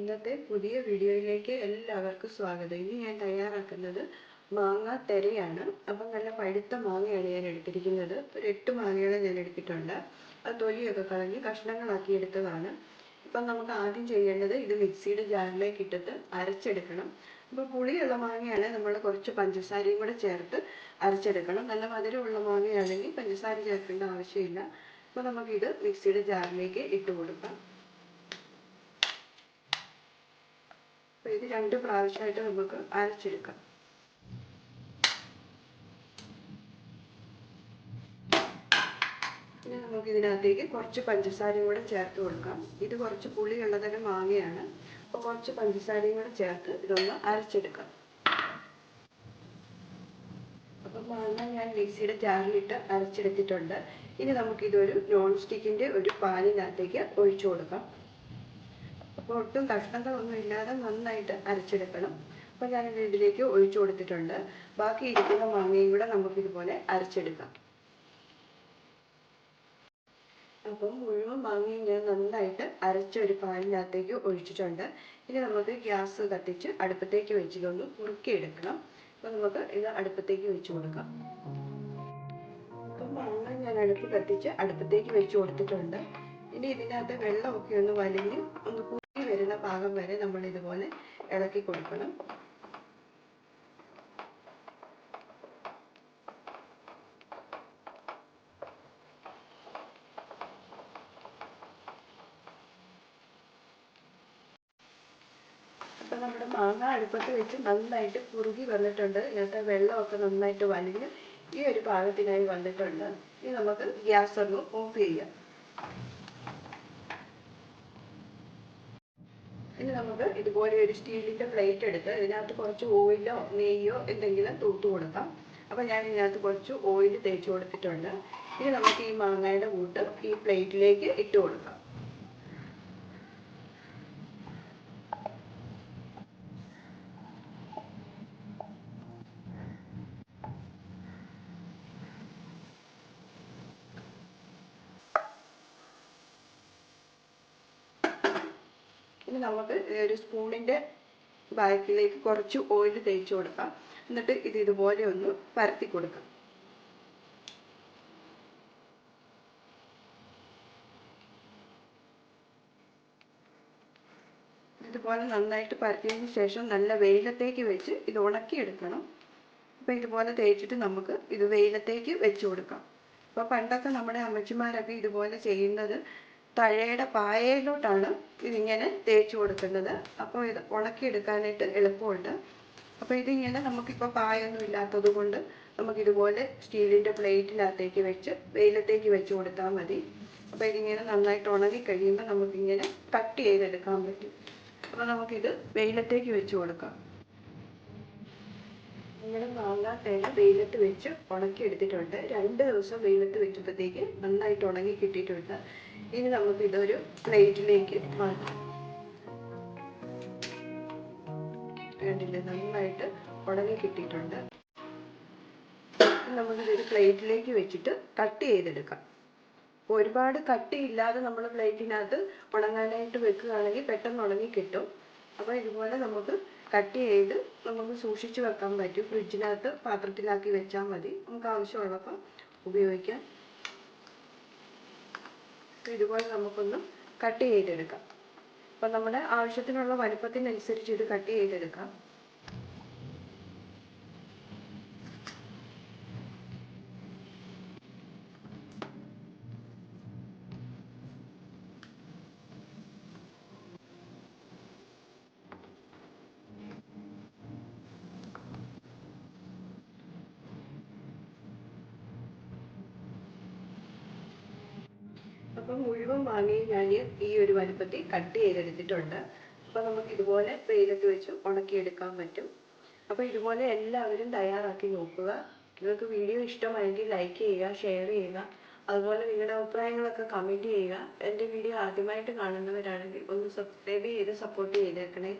ഇന്നത്തെ പുതിയ വീഡിയോയിലേക്ക് എല്ലാവർക്കും സ്വാഗതം. ഇനി ഞാൻ തയ്യാറാക്കുന്നത് മാങ്ങ തെരയാണ്. അപ്പം നല്ല പഴുത്ത മാങ്ങയാണ് ഞാൻ എടുത്തിരിക്കുന്നത്. ഒരു എട്ട് മാങ്ങയാണ് ഞാൻ എടുത്തിട്ടുണ്ട്. അത് തൊലിയൊക്കെ കളഞ്ഞ് കഷ്ണങ്ങളാക്കി എടുത്തതാണ്. ഇപ്പം നമുക്ക് ആദ്യം ചെയ്യേണ്ടത് ഇത് മിക്സിയുടെ ജാറിലേക്ക് ഇട്ടിട്ട് അരച്ചെടുക്കണം. അപ്പോൾ പുളിയുള്ള മാങ്ങയാണ് നമ്മൾ കുറച്ച് പഞ്ചസാരയും കൂടെ ചേർത്ത് അരച്ചെടുക്കണം. നല്ല മധുരമുള്ള മാങ്ങയാണെങ്കിൽ പഞ്ചസാര ചേർക്കേണ്ട ആവശ്യമില്ല. അപ്പോൾ നമുക്കിത് മിക്സിയുടെ ജാറിലേക്ക് ഇട്ട് കൊടുക്കാം. അപ്പോൾ ഇത് രണ്ട് പ്രാവശ്യമായിട്ട് നമുക്ക് അരച്ചെടുക്കാം. പിന്നെ നമുക്ക് ഇതിനകത്തേക്ക് കുറച്ച് പഞ്ചസാരയും കൂടെ ചേർത്ത് കൊടുക്കാം. ഇത് കുറച്ച് പുളിയുള്ളതൊക്കെ മാങ്ങയാണ്. അപ്പോൾ കുറച്ച് പഞ്ചസാരയും കൂടെ ചേർത്ത് ഇതൊന്ന് അരച്ചെടുക്കാം. അപ്പം മാങ്ങ ഞാൻ മിക്സിയുടെ ജാറിലിട്ട് അരച്ചെടുത്തിട്ടുണ്ട്. ഇനി നമുക്കിതൊരു നോൺ സ്റ്റിക്കിന്റെ ഒരു പാനിനകത്തേക്ക് ഒഴിച്ചു കൊടുക്കാം. അപ്പോൾ ഒട്ടും കഷ്ണങ്ങളൊന്നും ഇല്ലാതെ നന്നായിട്ട് അരച്ചെടുക്കണം. അപ്പോൾ ഞാനിത് ഇതിലേക്ക് ഒഴിച്ചു കൊടുത്തിട്ടുണ്ട്. ബാക്കി ഇരിക്കുന്ന മാങ്ങയും കൂടെ നമുക്ക് ഇതുപോലെ അരച്ചെടുക്കാം. അപ്പം മുഴുവൻ മാങ്ങയും ഞാൻ നന്നായിട്ട് അരച്ച ഒരു പാലിനകത്തേക്ക് ഒഴിച്ചിട്ടുണ്ട്. ഇനി നമുക്ക് ഗ്യാസ് കത്തിച്ച് അടുപ്പത്തേക്ക് വെച്ചിട്ടൊന്ന് കുറുക്കിയെടുക്കണം അപ്പോൾ നമുക്ക് ഇത് അടുപ്പത്തേക്ക് വെച്ച് കൊടുക്കാം. അപ്പം മാങ്ങ ഞാൻ അടുപ്പ് കത്തിച്ച് അടുപ്പത്തേക്ക് വെച്ച് കൊടുത്തിട്ടുണ്ട്. ഇനി ഇതിനകത്ത് വെള്ളമൊക്കെ ഒന്ന് വലിഞ്ഞ് ഒന്ന് വരുന്ന പാകം വരെ നമ്മൾ ഇതുപോലെ ഇളക്കി കൊടുക്കണം. അപ്പം നമ്മുടെ മാങ്ങ അടുപ്പത്ത് വെച്ച് നന്നായിട്ട് കുറുകി വന്നിട്ടുണ്ട്. ഇതിനകത്ത് വെള്ളമൊക്കെ നന്നായിട്ട് വലിഞ്ഞ് ഈ ഒരു പാകത്തിനായി വന്നിട്ടുണ്ട്. ഇനി നമുക്ക് ഗ്യാസ് ഒന്ന് ഓഫ് ചെയ്യാം. നമുക്ക് ഇതുപോലെ ഒരു സ്റ്റീലിന്റെ പ്ലേറ്റ് എടുത്ത് ഇതിനകത്ത് കുറച്ച് ഓയിലോ നെയ്യോ എന്തെങ്കിലും തൂത്ത് കൊടുക്കാം. അപ്പോൾ ഞാൻ ഇതിനകത്ത് കുറച്ച് ഓയിൽ തേച്ച് കൊടുത്തിട്ടുണ്ട്. ഇനി നമുക്ക് ഈ മാങ്ങയുടെ കൂട്ട് ഈ പ്ലേറ്റിലേക്ക് ഇട്ട് കൊടുക്കാം. നമുക്ക് ഒരു സ്പൂണിന്റെ ബാക്കിലേക്ക് കുറച്ച് ഓയിൽ തേച്ച് കൊടുക്കാം. എന്നിട്ട് ഇത് ഇതുപോലെ ഒന്ന് പരത്തി കൊടുക്കാം. ഇതുപോലെ നന്നായിട്ട് പരത്തിയതിന് ശേഷം നല്ല വെയിലത്തേക്ക് വെച്ച് ഇത് ഉണക്കിയെടുക്കണം അപ്പോൾ ഇതുപോലെ തേച്ചിട്ട് നമുക്ക് ഇത് വെയിലത്തേക്ക് വെച്ച് കൊടുക്കാം. അപ്പോൾ പണ്ടൊക്കെ നമ്മുടെ അമ്മച്ചിമാരൊക്കെ ഇതുപോലെ ചെയ്യുന്നത് തഴയുടെ പായയിലോട്ടാണ് ഇതിങ്ങനെ തേച്ച് കൊടുക്കുന്നത്. അപ്പോൾ ഇത് ഉണക്കിയെടുക്കാനായിട്ട് എളുപ്പമുണ്ട്. അപ്പോൾ ഇതിങ്ങനെ നമുക്കിപ്പോൾ പായൊന്നും ഇല്ലാത്തത് കൊണ്ട് നമുക്കിതുപോലെ സ്റ്റീലിന്റെ പ്ലേറ്റിനകത്തേക്ക് വെച്ച് വെയിലത്തേക്ക് വെച്ച് കൊടുത്താൽ മതി. അപ്പോൾ ഇതിങ്ങനെ നന്നായിട്ട് ഉണങ്ങി കഴിയുമ്പോൾ നമുക്കിങ്ങനെ കട്ട് ചെയ്തെടുക്കാൻ പറ്റും. അപ്പോൾ നമുക്കിത് വെയിലത്തേക്ക് വെച്ച് കൊടുക്കാം. ഇങ്ങനെ മാങ്ങാ തേങ്ങ വെയിലത്ത് വെച്ച് ഉണക്കി എടുത്തിട്ടുണ്ട് രണ്ട് ദിവസം വെയിലത്ത് വെച്ചപ്പോഴത്തേക്ക് നന്നായിട്ട് ഉണങ്ങി കിട്ടിയിട്ടുണ്ട്. ഇനി നമുക്ക് ഇതൊരു പ്ലേറ്റിലേക്ക് മാറ്റാം. കണ്ടില്ലേ? നന്നായിട്ട് ഉടനെ കിട്ടിയിട്ടുണ്ട്. നമുക്കിതൊരു പ്ലേറ്റിലേക്ക് വെച്ചിട്ട് കട്ട് ചെയ്തെടുക്കാം. ഒരുപാട് കട്ടിയില്ലാതെ നമ്മൾ പ്ലേറ്റിനകത്ത് ഉണങ്ങാനായിട്ട് വെക്കുകയാണെങ്കിൽ പെട്ടെന്ന് ഉണങ്ങി കിട്ടും. അപ്പോൾ ഇതുപോലെ നമുക്ക് കട്ട് ചെയ്ത് നമുക്ക് സൂക്ഷിച്ചു വെക്കാൻ പറ്റും. ഫ്രിഡ്ജിനകത്ത് പാത്രത്തിലാക്കി വെച്ചാൽ മതി. നമുക്ക് ആവശ്യമുള്ളപ്പോൾ ഉപയോഗിക്കാം. ഇതുപോലെ നമുക്കൊന്ന് കട്ട് ചെയ്തെടുക്കാം. അപ്പം നമ്മുടെ ആവശ്യത്തിനുള്ള വലുപ്പത്തിനനുസരിച്ച് ഇത് കട്ട് ചെയ്തെടുക്കാം. അപ്പം മുഴുവൻ മാങ്ങയും ഞാൻ ഈ ഒരു വലുപ്പത്തിൽ കട്ട് ചെയ്തെടുത്തിട്ടുണ്ട്. അപ്പോൾ നമുക്ക് ഇതുപോലെ വെയിലത്ത് വെച്ച് ഉണക്കിയെടുക്കാൻ പറ്റും. അപ്പോൾ ഇതുപോലെ എല്ലാവരും തയ്യാറാക്കി നോക്കുക. നിങ്ങൾക്ക് വീഡിയോ ഇഷ്ടമായെങ്കിൽ ലൈക്ക് ചെയ്യുക ഷെയർ ചെയ്യുക. അതുപോലെ നിങ്ങളുടെ അഭിപ്രായങ്ങളൊക്കെ കമന്റ് ചെയ്യുക. എന്റെ വീഡിയോ ആദ്യമായിട്ട് കാണുന്നവരാണെങ്കിൽ ഒന്ന് സബ്സ്ക്രൈബ് ചെയ്ത് സപ്പോർട്ട് ചെയ്തേക്കണേ.